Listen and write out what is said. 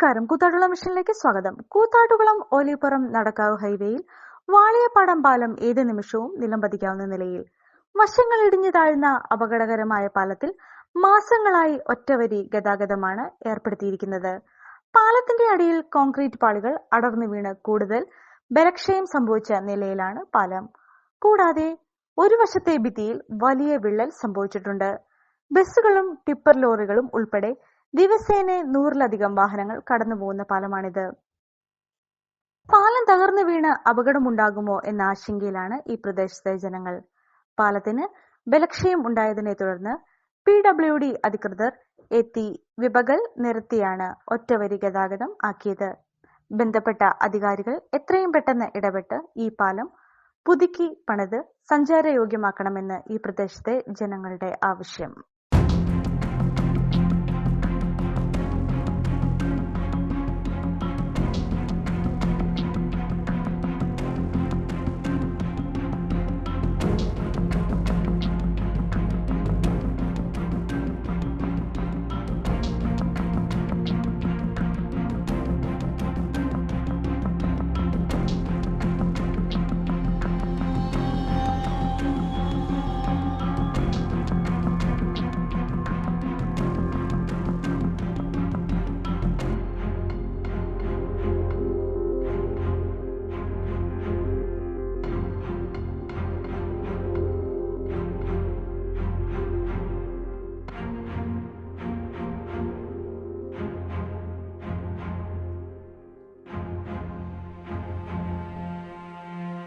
നമസ്കാരം. കൂത്താട്ടുകുളം മിഷനിലേക്ക് സ്വാഗതം. കൂത്താട്ടുകുളം ഓലിപ്പുറം നടക്കാവ് ഹൈവേയിൽ വാളിയപ്പാടം പാലം ഏത് നിമിഷവും നിലംപതിക്കാവുന്ന നിലയിൽ വശങ്ങൾ ഇടിഞ്ഞു താഴ്ന്ന അപകടകരമായ പാലത്തിൽ മാസങ്ങളായി ഒറ്റവരി ഗതാഗതമാണ് ഏർപ്പെടുത്തിയിരിക്കുന്നത്. പാലത്തിന്റെ അടിയിൽ കോൺക്രീറ്റ് പാളികൾ അടർന്നു വീണ് കൂടുതൽ ബലക്ഷയം സംഭവിച്ച നിലയിലാണ് പാലം. കൂടാതെ ഒരു വശത്തെ ഭിത്തിയിൽ വലിയ വിള്ളൽ സംഭവിച്ചിട്ടുണ്ട്. ബസ്സുകളും ടിപ്പർ ലോറികളും ഉൾപ്പെടെ ദിവസേന നൂറിലധികം വാഹനങ്ങൾ കടന്നുപോകുന്ന പാലമാണിത്. പാലം തകർന്നു വീണ് അപകടമുണ്ടാകുമോ എന്ന ആശങ്കയിലാണ് ഈ പ്രദേശത്തെ ജനങ്ങൾ. പാലത്തിന് ബലക്ഷയം ഉണ്ടായതിനെ തുടർന്ന് പി ഡബ്ല്യു ഡി അധികൃതർ എത്തി വിപകൾ നിരത്തിയാണ് ഒറ്റവരി ഗതാഗതം ആക്കിയത്. ബന്ധപ്പെട്ട അധികാരികൾ എത്രയും പെട്ടെന്ന് ഇടപെട്ട് ഈ പാലം പുതുക്കി പണിത് സഞ്ചാരയോഗ്യമാക്കണമെന്ന് ഈ പ്രദേശത്തെ ജനങ്ങളുടെ ആവശ്യം.